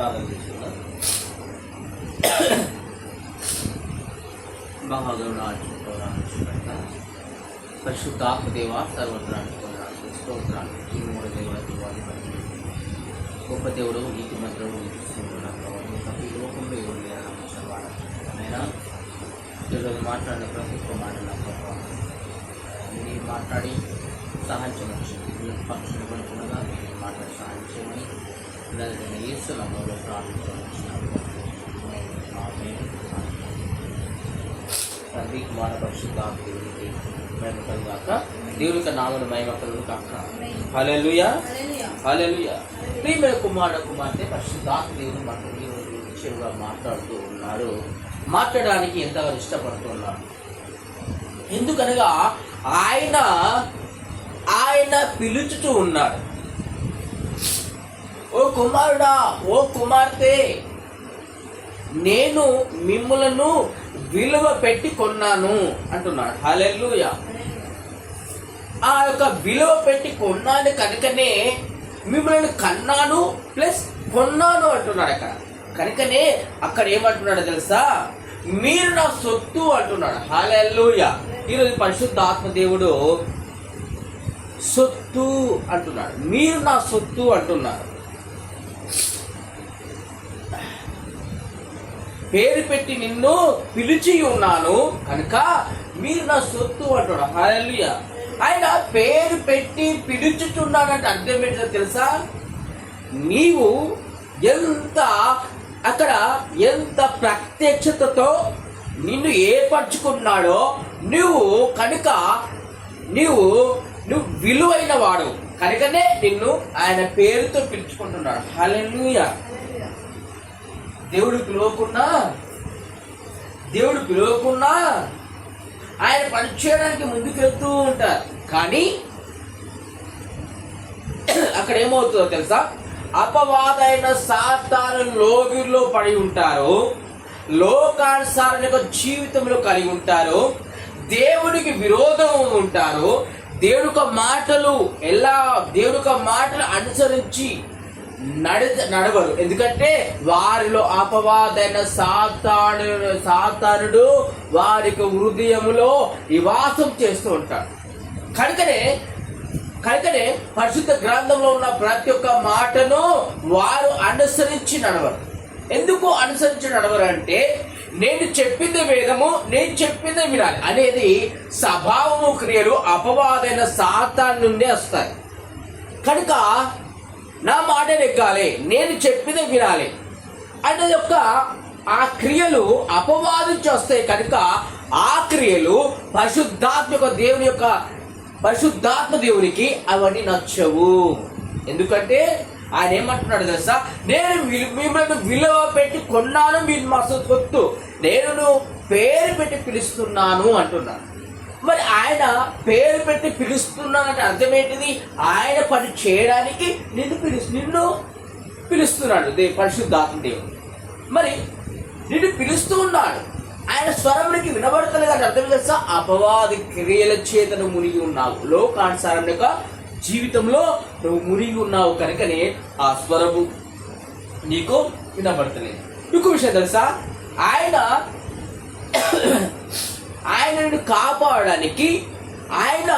ప్రార్థన చేసుకుందాం మహాగరుణాచుకుంటా పరిశుద్ధాత్మ దేవ సర్వత్రానికి పొందడానికి స్తోత్రాలు ఈ మూడు దేవులకు వాదిపడి గొప్ప దేవుడు నీతి మంత్రుడు ఈ లోకంలో ఎవరు లేరన్నా ఈరోజు మాట్లాడిన ప్రతి ఒక్క మాట నా ప్రభావ మీరు మాట్లాడి సహాయం చేయమని పక్షులు పడుతుండగా మీరు మాట్లాడి సహాయం చేయమని దాని ఈశ్వరంలో ప్రార్థించవచ్చు తండ్రి కుమార పరిశుద్ధ దేవునికి మహిమ కలుగాక నామను మహిమ కాక హల్లెలూయా. హల్లెలూయా. ప్రియమైన కుమార కుమార్తె పరిశుద్ధాత్మ దేవుడు మనకు ఈరోజు విషయంగా మాట్లాడుతూ ఉన్నారు మాట్లాడడానికి ఎంతగా ఇష్టపడుతున్నారు ఎందుకనగా ఆయన ఆయన పిలుచుతూ ఉన్నాడు. ఓ కుమారుడా ఓ కుమార్తె నేను మిమ్ములను విలువ పెట్టి కొన్నాను అంటున్నాడు. హాలెల్లుయ. ఆ యొక్క విలువ పెట్టి కొన్నాను కనుకనే మిమ్మల్ని కన్నాను ప్లస్ కొన్నాను అంటున్నాడు అక్కడ. కనుకనే అక్కడ ఏమంటున్నాడు తెలుసా? మీరు నా సొత్తు అంటున్నాడు. హాలెల్లుయ. ఈరోజు పరిశుద్ధ ఆత్మదేవుడు సొత్తు అంటున్నాడు. మీరు నా సొత్తు అంటున్నారు. పేరు పెట్టి నిన్ను పిలిచి ఉన్నాను. కనుక మీరు నా సొత్తు అంటాడు హాలెలుయ ఆయన పేరు పెట్టి పిలుచుచున్నాడంటే అర్థం ఏంటో తెలుసా? నీవు ఎంత అక్కడ ఎంత ప్రత్యక్షతతో నిన్ను ఏర్పరచుకున్నాడో నువ్వు కనుక నువ్వు నువ్వు విలువైన వాడు. కనుకనే నిన్ను ఆయన పేరుతో పిలుచుకుంటున్నాడు. హలెలుయా దేవుడు పిలవకున్నా దేవుడు పిలవకున్నా ఆయన పని చేయడానికి ముందుకెళ్తూ ఉంటారు. కానీ అక్కడ ఏమవుతుందో తెలుసా? అపవాదైన సాతాను లోగిలో పడి ఉంటారు. లోకానుసారణ యొక్క జీవితంలో కలిగి ఉంటారు. దేవుడికి విరోధం ఉంటారు. దేవుడి మాటలు ఎలా దేవుడి మాటలు అనుసరించి నడ నడవరు ఎందుకంటే వారిలో అపవాదైన సాతాను సాతానుడు వారికి హృదయములో నివాసం చేస్తూ ఉంటాడు. కనుకనే కనుకనే పరిశుద్ధ గ్రంథంలో ఉన్న ప్రతి ఒక్క మాటను వారు అనుసరించి నడవరు. ఎందుకు అనుసరించి నడవరు అంటే నేను చెప్పింది వేదము నేను చెప్పింది వినాలి. అనేది స్వభావము క్రియలు అపవాదైన సాతాన్ నుండే వస్తాయి. కనుక నా మాట నెగ్గాలి నేను చెప్పిదే వినాలి. అనే యొక్క ఆ క్రియలు అపవాదం చేస్తాయి కనుక ఆ క్రియలు పరిశుద్ధాత్మక దేవుని యొక్క పరిశుద్ధాత్మ దేవునికి అవన్నీ నచ్చవు. ఎందుకంటే ఆయన ఏమంటున్నాడు తెలుసా? నేను మిమ్మల్ని విలువ పెట్టి కొన్నాను మీరు మా సొత్తు. నేను పేరు పెట్టి పిలుస్తున్నాను అంటున్నాను మరి ఆయన పేరు పెట్టి పిలుస్తున్నానంటే అర్థం ఏంటిది ఆయన పని చేయడానికి నిన్ను పిలు నిన్ను పిలుస్తున్నాడు దే పరిశుద్ధాత్మ దేవుడు. మరి నిన్ను పిలుస్తూ ఉన్నాడు. ఆయన స్వరమునికి వినబడతలేదు కానీ అర్థం తెలుసా? అపవాది క్రియల చేతను మునిగి ఉన్నావు. లోకానుసారం యొక్క జీవితంలో నువ్వు మునిగి ఉన్నావు కనుకనే ఆ స్వరము నీకు వినబడతలేదు. ఇంకో విషయం తెలుసా? ఆయన ఆయనను కాపాడడానికి ఆయన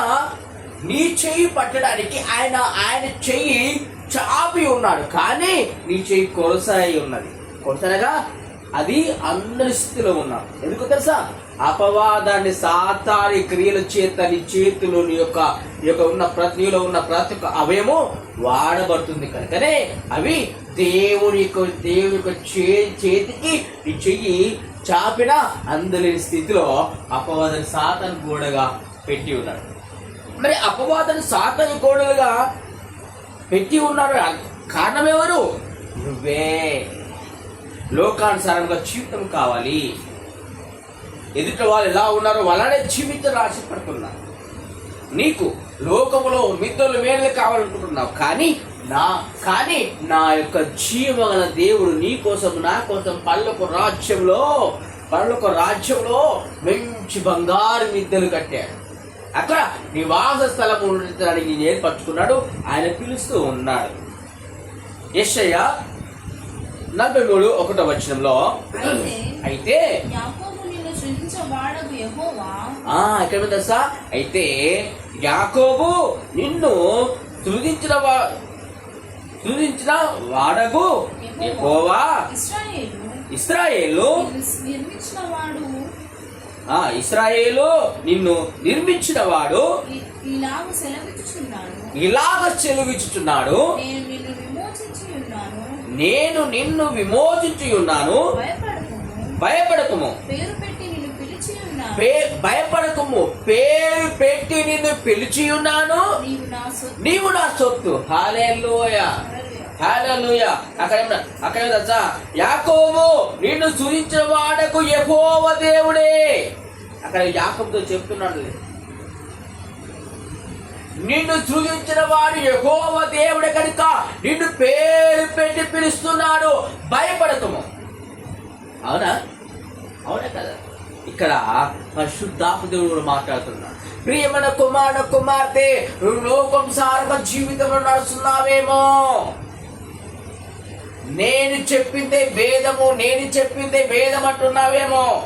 నీ చెయ్యి పట్టడానికి ఆయన ఆయన చెయ్యి చాపి ఉన్నాడు. కానీ నీ చెయ్యి కొరసాయి ఉన్నది. కొరసనగా అది అందరి స్థితిలో ఉన్నారు ఎందుకు తెలుసా? అపవాదాన్ని సాతాని క్రియల చేత నీ చేతులు నీ యొక్క ఈ యొక్క ఉన్న ప్రతి ఉన్న ప్రతి ఒక్క అవయము వాడబడుతుంది కనుకనే అవి దేవుని యొక్క దేవుని యొక్క చే చేతికి ఈ చెయ్యి చాపిన అందలేని స్థితిలో అపవాదాన్ని సాతను గోడగా పెట్టి ఉన్నాడు. మరి అపవాదాన్ని సాతను గోడలుగా పెట్టి ఉన్నాడు కారణం ఎవరు నువ్వే. లోకానుసారంగా జీవితం కావాలి. ఎదుట వాళ్ళు ఎలా ఉన్నారో వాళ్ళనే జీవితం ఆశపడుతున్నారు నీకు లోకములో మిత్రులు మేలు కావాలనుకుంటున్నావు. కానీ నా కానీ నా యొక్క జీవగల దేవుడు నీ కోసం నా కోసం పళ్ళకు రాజ్యంలో పళ్ళకు రాజ్యంలో మంచి బంగారు మిద్దెలు కట్టాడు. అక్కడ నివాస స్థలం ఉండడానికి నేను ఏర్పరచుకున్నాడు. ఆయన పిలుస్తూ ఉన్నాడు. యెషయా నలభై మూడు ఒకటో వచనంలో అయితే ఉంది తెలుసా? అయితే యాకోబు నిన్ను సృజించిన వా సృజించిన వాడగు. యెహోవా. ఇశ్రాయేలు ఇస్రాయేలు. నిన్ను నిర్మించిన వాడు. ఆ ఇస్రాయేలు నిన్ను నిర్మించిన వాడు. ఇలాగ సెలవిచ్చుచున్నాడు. చెలువిచుచున్నాడు నేను నిన్ను విమోచించి ఉన్నాను. భయపడకము. పేరు పే భయపడకము. పేరు పెట్టి నిన్ను పిలిచి ఉన్నాను. నీవు నా సొత్తు. హాలేలుయ అక్కడ అక్కడ యాకోబు నిన్ను సూచించిన వాడకు యెహోవ దేవుడే. అక్కడ యాకోబుతో చెప్తున్నాడు నిన్ను సృజించిన వాడు యెహోవ దేవుడే కనుక నిన్ను పేరు పెట్టి పిలుస్తున్నాడు. భయపడకము. అవునా? అవునా కదా? ఇక్కడ పరిశుద్ధాత్మ దేవుడు కూడా మాట్లాడుతున్నాడు. ప్రియమైన కుమార కుమార్తె లోకం సారక జీవితంలో నడుస్తున్నావేమో? నేను చెప్పిందే వేదము నేను చెప్పిందే వేదం అంటున్నావేమో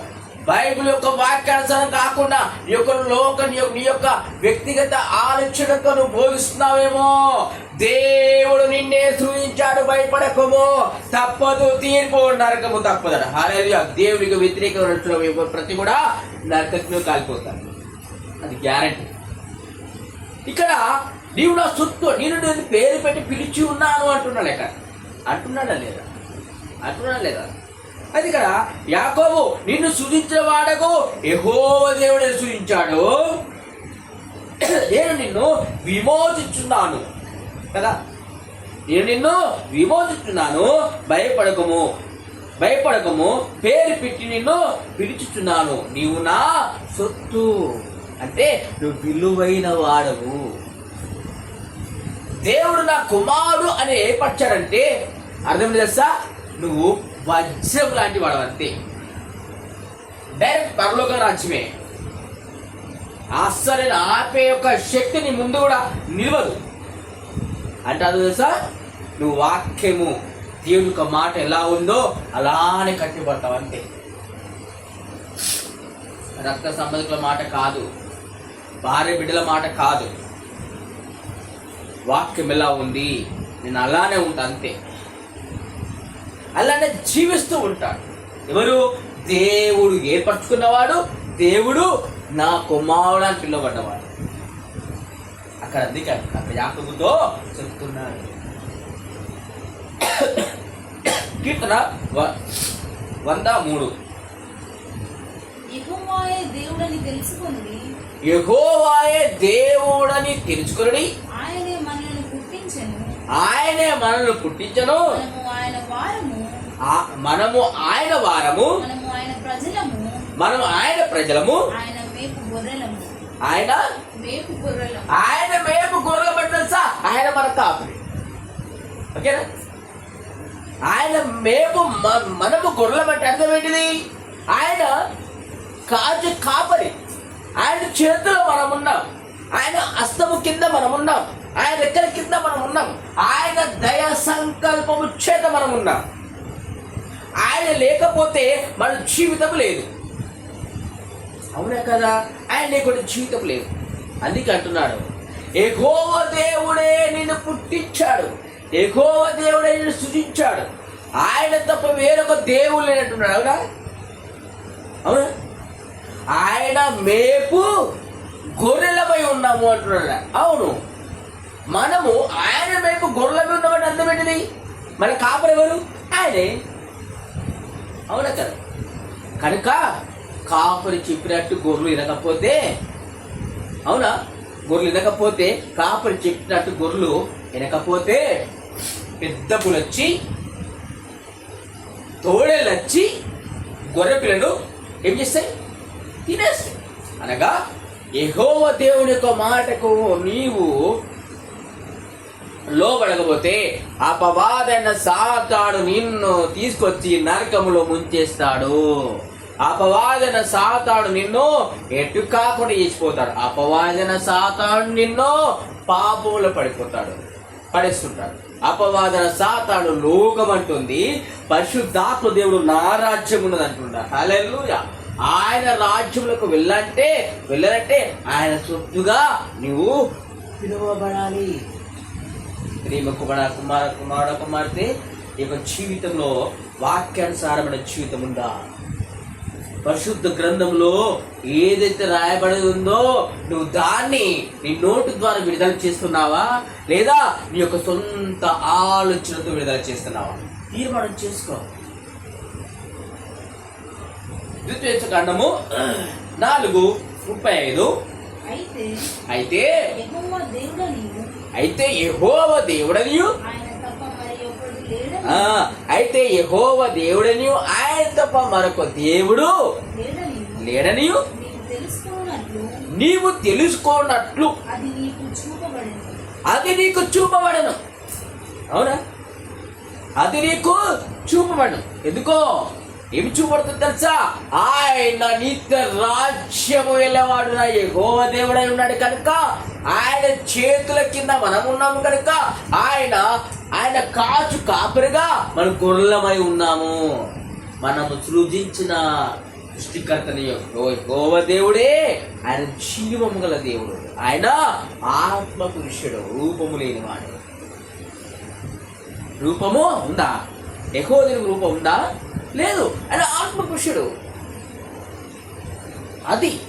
బైబిల్ యొక్క వాక్యానుసారం కాకుండా నీ యొక్క లోక నీ యొక్క- యొక్క వ్యక్తిగత ఆలోచనతో నువ్వు దేవుడు నిన్నే సూచించాడు భయపడకము. తప్పదు తీర్పు నరకము తప్పదట. హాలేలుయా దేవుడికి వ్యతిరేక ప్రతి కూడా నరకత్వం కాలిపోతాడు అది గ్యారంటీ. ఇక్కడ నీవు నా సొత్తు నేను నేను పేరు పెట్టి పిలిచి ఉన్నాను అంటున్నాడు ఇక్కడ అంటున్నాడా లేదా? అంటున్నాడా లేదా? అది ఇక్కడ యాకోబు నిన్ను సూచించిన వాడకు ఎహోవ దేవుడే సూచించాడు నేను నిన్ను విమోచించున్నాను. కదా? నేను నిన్ను విమోచించున్నాను భయపడకము. భయపడకము పేరు పెట్టి నిన్ను పిలుచుచున్నాను నీవు నా సొత్తు. అంటే నువ్వు విలువైన వాడవు. దేవుడు నా కుమారుడు అని ఏర్పరిచాడంటే అర్థం తెలుసా? నువ్వు వజ్రం లాంటి వాడు అంతే. డైరెక్ట్ పరలోక రాజ్యమే. అస్సలైన ఆపే యొక్క శక్తిని ముందు కూడా నిలవదు. అంటే అది తెలుసా? నువ్వు వాక్యము దేవుని యొక్క మాట ఎలా ఉందో అలానే కట్టిపడతావు అంతే. రక్త సంబంధికుల మాట కాదు. భార్య బిడ్డల మాట కాదు. వాక్యం ఎలా ఉంది? నేను అలానే ఉంటా అంతే. అలానే జీవిస్తూ ఉంటాడు. ఎవరు? దేవుడు ఏర్పరచుకున్నవాడు దేవుడు నా కుమారుడు అని పిలువబడ్డవాడు. అక్కడ అందుకే అక్కడ యాకబుతో చెప్తున్నాడు. కీర్తన వంద మూడు. యెహోవాయే దేవుడని తెలుసుకుని యెహోవాయే దేవుడని తెలుసుకుని ఆయనే మనల్ని పుట్టించెను. ఆయనే మనల్ని పుట్టించను. ఆయన వారము. మనము ఆయన వారము మనము ఆయన ప్రజలము మనం ఆయన ప్రజలము ఆయన మేపు మేపు గొర్రెల. ఆయన మన కాపరి. ఓకేనా? ఆయన మేము మ- మనము గొర్రెల బట్టి అర్థం ఏంటిది? ఆయన కాజు కాపరి. ఆయన చేతిలో మనం ఉన్నాం. ఆయన అస్తము కింద మనం ఉన్నాం. ఆయన రెక్కల కింద మనం ఉన్నాం. ఆయన దయ సంకల్పము చేత మనం ఉన్నాం. ఆయన లేకపోతే మన జీవితం లేదు. అవునా కదా? ఆయన లేకుండా జీవితం లేదు. అందుకే అంటున్నాడు ఎగోవ దేవుడే నిన్ను పుట్టించాడు. ఎగోవ దేవుడే నిన్ను సృజించాడు. ఆయన తప్ప వేరొక దేవుడు లేనట్టున్నాడు అవునా? అవునా? ఆయన మేపు గొర్రెలపై ఉన్నాము అంటున్నాడు. అవును. మనము ఆయన మేపు గొర్రెలపై ఉన్నామంటే అర్థం ఏంటిది? మన కాపరెవరు? ఆయనే. అవునా కదా? కనుక కాపరి చెప్పినట్టు గొర్రెలు వినకపోతే అవునా? గొర్రెలు వినకపోతే కాపరి చెప్పినట్టు గొర్రెలు వినకపోతే పెద్ద పులొచ్చి తోడేళ్ళు గొర్రె పిల్లలు ఏం చేస్తాయి? తినేస్తాయి. అనగా ఎహోవ దేవుని యొక్క మాటకు నీవు లోబడకపోతే అపవాదైన సాతాడు నిన్ను తీసుకొచ్చి నరకములో ముంచేస్తాడు. అపవాదన సాతాడు నిన్ను ఎటు కాకుండా చేసిపోతాడు. అపవాదన సాతాడు నిన్ను పాపంలో పడిపోతాడు పడేస్తుంటాడు. అపవాదన సాతాడు లోకం అంటుంది. పరిశుద్ధాత్మ దేవుడు నా రాజ్యం ఉన్నది అంటున్నాడు హలెల్లు ఆయన రాజ్యములకు వెళ్ళంటే వెళ్ళాలంటే ఆయన సొత్తుగా నువ్వు పిలువబడాలి. ప్రేమ కుమార కుమార కుమార కుమార్తె ఈ యొక్క జీవితంలో వాక్యానుసారమైన జీవితం ఉందా? పరిశుద్ధ గ్రంథంలో ఏదైతే రాయబడి ఉందో నువ్వు దాన్ని నీ నోటు ద్వారా విడుదల చేస్తున్నావా? లేదా నీ యొక్క సొంత ఆలోచనతో విడుదల చేస్తున్నావా? తీర్మానం చేసుకో. ద్వితీయ కాండము నాలుగు ముప్పై ఐదు. అయితే అయితే అయితే యెహోవ దేవుడనియు? అయితే యెహోవ దేవుడనియు? ఆయన తప్ప మరొక దేవుడు లేడని నీవు తెలుసుకోనట్లు. అది నీకు చూపబడను. అవునా? అది నీకు చూపబడను. ఎందుకో? ఏమి చూపడుతుంది తెలుసా? ఆయన నిత్య రాజ్యము వెళ్ళేవాడు నా దేవుడై ఉన్నాడు కనుక ఆయన చేతుల కింద మనం ఉన్నాము కనుక ఆయన ఆయన కాచు కాపరిగా మనం గొర్రెలమై ఉన్నాము. మనము సృజించిన సృష్టికర్తని గోవ దేవుడే. ఆయన జీవము గల దేవుడు. ఆయన ఆత్మ పురుషుడు రూపము లేనివాడు. రూపము ఉందా? ఎక్కువ రూపం ఉందా? లేదు ఆయన ఆత్మపురుషుడు. అది.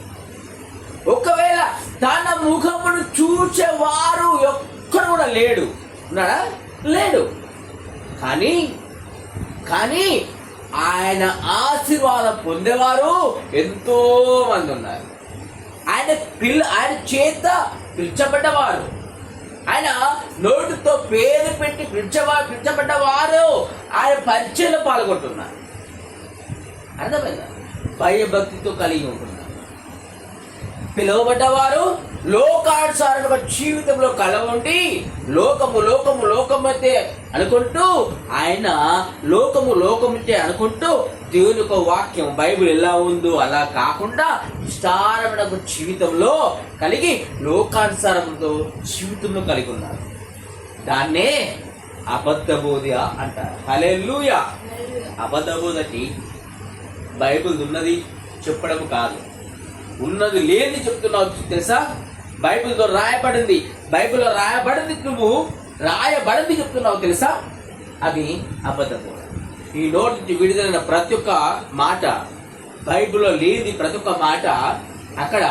ఒకవేళ తన ముఖమును చూచేవారు ఒక్కడు కూడా లేడు. ఉన్నాడా? లేడు. కానీ కానీ ఆయన ఆశీర్వాదం పొందేవారు ఎంతో మంది ఉన్నారు. ఆయన పిల్ల ఆయన చేత పిలిచబడ్డవారు. ఆయన నోటితో పేరు పెట్టి పిలిచబ పిలిచబడ్డవారు. ఆయన పరిచయంలో పాల్గొంటున్నారు. అర్థమైందా? భయభక్తితో కలిగి ఉంటున్నారు. పిలువబడ్డవారు లోకానుసారంగా జీవితంలో కలవండి. లోకము లోకము లోకమైతే అనుకుంటూ ఆయన లోకము లోకమైతే అనుకుంటూ దేవుని యొక్క వాక్యం బైబిల్ ఎలా ఉందో అలా కాకుండా విస్తారమైన జీవితంలో కలిగి లోకానుసారంతో జీవితంలో కలిగి ఉన్నారు. దాన్నే అబద్ధబోధ అంటారు. హల్లెలూయా. అబద్ధబోధకి బైబిల్ ఉన్నది చెప్పడం కాదు. ఉన్నది లేని చెప్తున్నావు తెలుసా? బైబిల్తో రాయబడింది. బైబిల్లో రాయబడింది నువ్వు రాయబడింది చెప్తున్నావు తెలుసా? అది అబద్ధము. ఈ నోటి నుంచి విడుదలైన ప్రతి ఒక్క మాట బైబిల్లో లేని ప్రతి ఒక్క మాట అక్కడ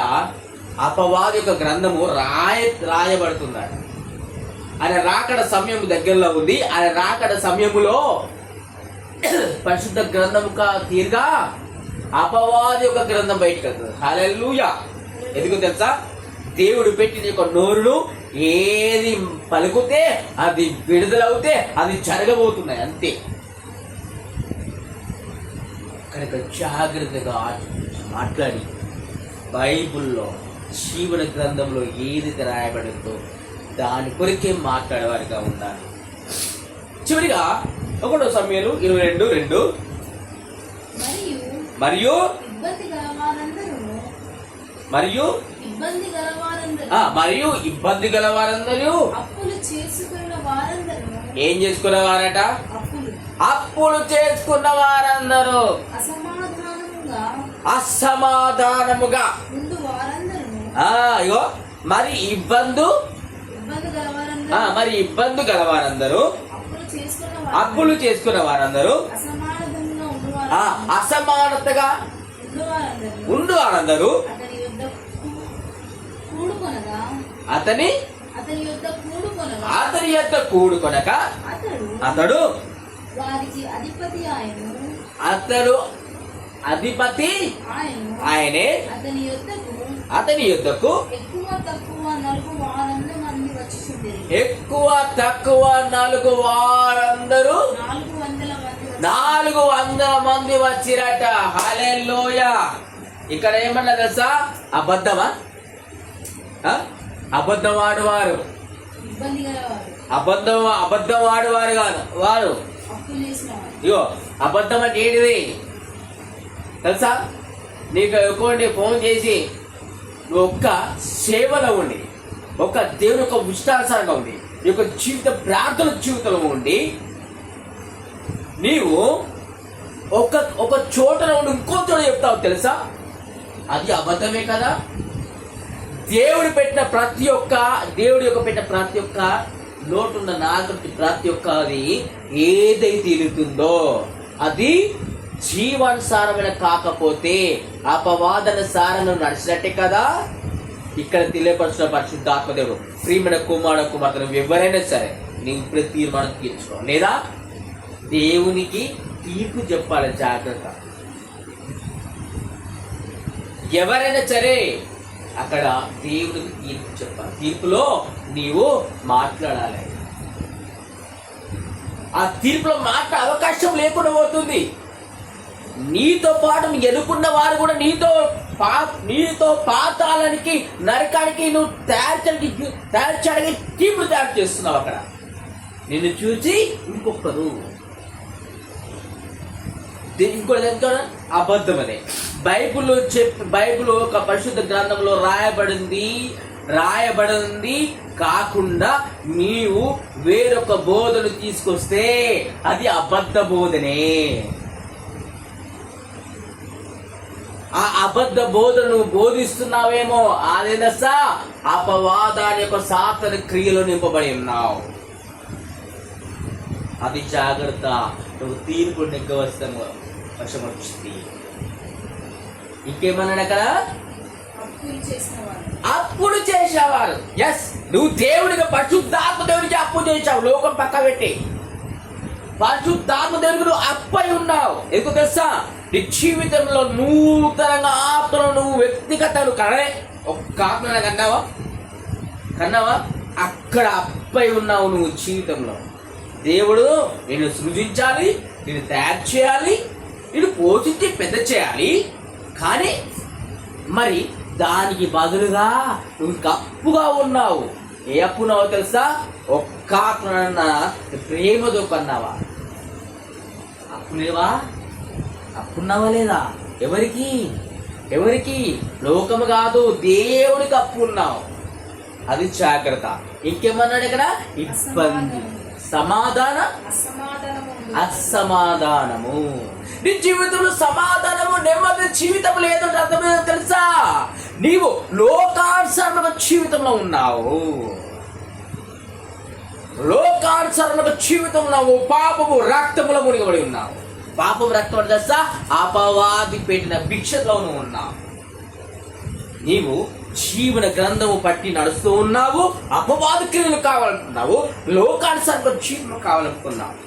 అపవాది యొక్క గ్రంథము రాయ రాయబడుతున్నాడు ఆయన రాకడ సమయం దగ్గరలో ఉంది. ఆయన రాకడ సమయములో పరిశుద్ధ గ్రంథం తీరుగా అపవాది యొక్క గ్రంథం బయటకు వెళ్తుంది. హల్లెలూయా. ఎందుకు తెలుసా? దేవుడు పెట్టిన యొక్క నోరును ఏది పలుకుతే అది విడుదలవుతే అది జరగబోతున్నాయి అంతే. కనుక జాగ్రత్తగా మాట్లాడి. బైబిల్లో జీవన గ్రంథంలో ఏది రాయబడిందో దాని కొరికే మాట్లాడేవారిగా ఉండాలి. చివరిగా ఒకటో సమయాలు ఇరవై రెండు రెండు. మరియు మరియు ఇబ్బంది గలవారందరూ మరియు ఇబ్బంది గలవారందరూ గల వారందరూ అప్పులు చేసుకున్న ఏం చేసుకునేవారట అప్పులు. అప్పులు చేసుకున్న వారందరూ అసమాధానముగా ఇగో మరి ఇబ్బందు గలవారందరూ మరి ఇబ్బంది గల వారందరూ అప్పులు చేసుకున్న వారందరూ అసమానతంగా ఉండు వారందరూ అతని అతని యొక్క కూడుకొనక అతడు అతడు వారికి అధిపతి ఆయను అతడు అధిపతి ఆయను ఆయనే అతని యుద్ధకు అతని యుద్ధకు ఎక్కువ తక్కువ ఎక్కువ తక్కువ నాలుగు వారందరూ నాలుగు వందల మంది వచ్చిరట. నాలుగు లోయ వచ్చిరట హల్లెలూయ. ఇక్కడ ఏమన్నా తెలుసా? అబద్ధమా? అబద్ధం ఆడువారు. అబద్ధం అబద్ధం ఆడువారు కాదు. వారు. వారు ఇగో అబద్ధం అంటే ఏంటిది? తెలుసా? నీకు ఎక్కువండి ఫోన్ చేసి నువ్వు ఒక్క సేవలో ఉండి ఒక దేవుని యొక్క ఉచితానుసారంగా ఉంది ఈ యొక్క జీవిత ప్రార్థన జీవితంలో ఉండి నీవు ఒక ఒక చోట ఉండి ఇంకో చోట చెప్తావు తెలుసా? అది అబద్ధమే కదా. దేవుడు పెట్టిన ప్రతి ఒక్క దేవుడి యొక్క పెట్టిన ప్రతి ఒక్క లోటున్న నాగరికి ప్రతి ఒక్క అది ఏదైతే తీరుతుందో అది జీవానుసారమైన కాకపోతే అపవాదన సారను నడిచినట్టే కదా. ఇక్కడ తెలియపరచిన పరిశుద్ధాత్మదేవుడు ప్రియమైన కుమార కుమార్తెను ఎవరైనా సరే నీవు ఇప్పుడు తీర్మానం తీర్చుకో. లేదా దేవునికి తీర్పు చెప్పాలి జాగ్రత్త. ఎవరైనా సరే అక్కడ దేవుడికి తీర్పు చెప్పాలి. తీర్పులో నీవు మాట్లాడాలి. ఆ తీర్పులో మాట్లాడే అవకాశం లేకుండా పోతుంది. నీతో పాటు ఎదుకున్న వారు కూడా నీతో పా నీతో పాతాలనికి నరకానికి నువ్వు తయారు చేయడానికి తయారు చేయడానికి తీర్పులు తయారు చేస్తున్నావు అక్కడ. నిన్ను చూసి ఇంకొకరు ఇంకోటి ఎంతో అబద్ధం అదే చెప్ బైబిల్ ఒక పరిశుద్ధ గ్రంథంలో రాయబడింది రాయబడింది కాకుండా నీవు వేరొక బోధను తీసుకొస్తే అది అబద్ధ బోధనే. ఆ అబద్ధ బోధను బోధిస్తున్నావేమో అదేనసా అపవాదాని యొక్క సాతన క్రియలో నింపబడి ఉన్నావు. అది జాగ్రత్త. నువ్వు తీర్పు నెగ్గవస్తాము వర్షం వచ్చింది ఇంకేమన్నాడు అక్కడ? అప్పులు అప్పుడు చేసేవారు ఎస్ నువ్వు దేవుడిగా పరిశుద్ధాత్మ దేవుడికి అప్పు చేశావు. లోకం పక్క పెట్టి పరిశుద్ధాత్మ దేవుడికి నువ్వు అప్పై ఉన్నావు. ఎందుకు తెలుసా? నీ జీవితంలో నూతనంగా ఆత్మలో నువ్వు వ్యక్తిగతలు కనే ఒక్క ఆత్మ కన్నావా? కన్నావా? అక్కడ అప్పై ఉన్నావు నువ్వు జీవితంలో. దేవుడు నేను సృజించాలి నేను తయారు చేయాలి నేను పోషించి పెద్ద చేయాలి. కానీ మరి దానికి బదులుగా నువ్వు ఇంకా అప్పుగా ఉన్నావు. ఏ అప్పున్నావో తెలుసా? ఒక్క ఆత్మనన్న ప్రేమతో కన్నావా? అప్పులేవా అప్పున్నావా లేదా? ఎవరికి? ఎవరికి? లోకము కాదు దేవుడికి అప్పు ఉన్నావు అది జాగ్రత్త. ఇంకేమన్నాడు ఇక్కడ? ఇబ్బంది. సమాధాన? అసమాధానము. నీ జీవితంలో సమాధానము నెమ్మది జీవితం లేదంటే అర్థమేదో తెలుసా? నీవు లోకానుసరణ జీవితంలో ఉన్నావు. లోకానుసరణ జీవితంలో ఉన్నావు. పాపము రక్తములో మునిగబడి ఉన్నావు. పాపం రక్తం దశ అపవాది పెట్టిన భిక్షలో ఉన్నావు. నీవు జీవన గ్రంథము పట్టి నడుస్తూ ఉన్నావు అపవాద క్రియలు కావాలనుకున్నావు లోకానుసారంగా జీవనం కావాలనుకున్నావు.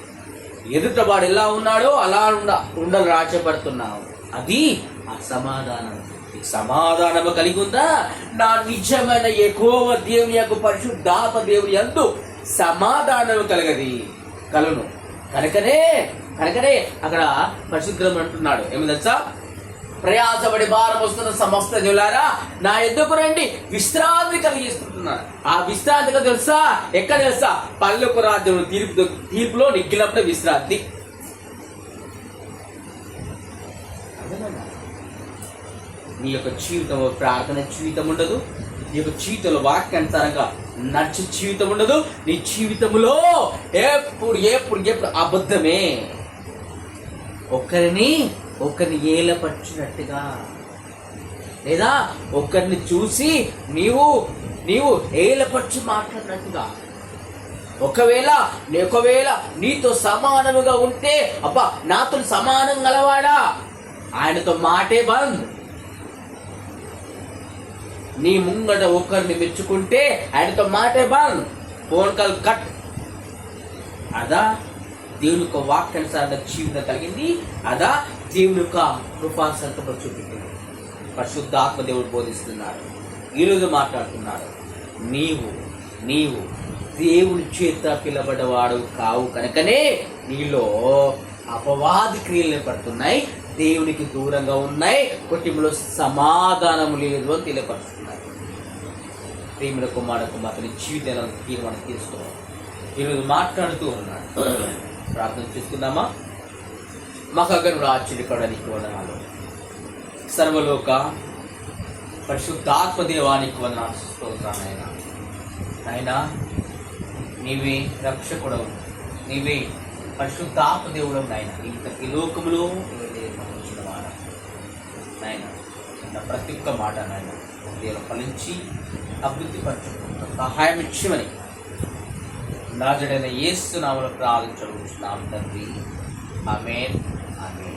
ఎదుటవాడు ఎలా ఉన్నాడో అలా ఉండ ఉండలు రాచబడుతున్నావు అది అసమాధానం సమాధానము కలిగి ఉందా నా నిజమైన ఎక్కువ దేవుని యొక్క పరిశుద్ధాత్మ దేవుని ఎందు సమాధానము కలగది. కలను. కనుకనే కనుకనే అక్కడ పరిశుద్ధం అంటున్నాడు. ఏమి తెలుసా? ప్రయాసపడి భారం వస్తున్న సమస్త జులారా నా ఎద్దుకు రండి. విశ్రాంతి కలిగిస్తున్నాను ఆ విశ్రాంతి తెలుసా? ఎక్కడ తెలుసా? పల్లెకు రాజ్యం తీర్పు తీర్పులో నిగ్గినప్పుడు విశ్రాంతి. నీ యొక్క జీవితంలో ప్రార్థన జీవితం ఉండదు. నీ యొక్క జీవితంలో వాక్యానుసారంగా నడిచే జీవితం ఉండదు. నీ జీవితంలో ఎప్పుడు ఎప్పుడు ఎప్పుడు అబద్ధమే. ఒకరిని ఒకరిని ఏలపరిచినట్టుగా. లేదా ఒకరిని చూసి నీవు నీవు ఏలపరిచి మాట్లాడినట్టుగా. ఒకవేళ ఒకవేళ నీతో సమానముగా ఉంటే అబ్బా నాతో సమానం గలవాడా? ఆయనతో మాటే బంద్ నీ ముంగట ఒకరిని మెచ్చుకుంటే ఆయనతో మాటే బంద్ ఫోన్ కాల్ కట్. అదా? దేవుని యొక్క వాక్యానుసారంగా జీవితం కలిగింది. అదా దేవుని యొక్క కృపాసంతో చూపించింది పరిశుద్ధాత్మ దేవుడు బోధిస్తున్నాడు. ఈరోజు మాట్లాడుతున్నాడు. నీవు నీవు దేవుని చేత పిలబడవాడు కావు కనుకనే నీలో అపవాది క్రియలు పడుతున్నాయి దేవునికి దూరంగా ఉన్నాయి. కుటుంబంలో సమాధానం లేదు అని తెలియపరుస్తున్నాయి. ప్రేమిల కుమారుడు కుమార్తెని జీవితాలను తీర్మానం తీసుకోవాలి ఈరోజు మాట్లాడుతూ ఉన్నాడు. ప్రార్థన చేసుకుందామా? మహగనుడు ఆశ్చర్యపడానికి వందనాలు. సర్వలోక పరిశుద్ధాత్మదేవానికి వందనాలు. స్తోత్రాలు ఆయన ఆయన నీవే రక్షకుడవు. నీవే పరిశుద్ధాత్మ దేవుడు నాయన ఇంత ఈ లోకములో వచ్చిన మాట నాయన నా ప్రతి ఒక్క మాట నాయన ఫలించి అభివృద్ధి పరచుకుంటూ సహాయం ఇచ్చిమని నాజడైన ఏసు నామలు ప్రార్థించడం తండ్రి. ఆమె ఆమె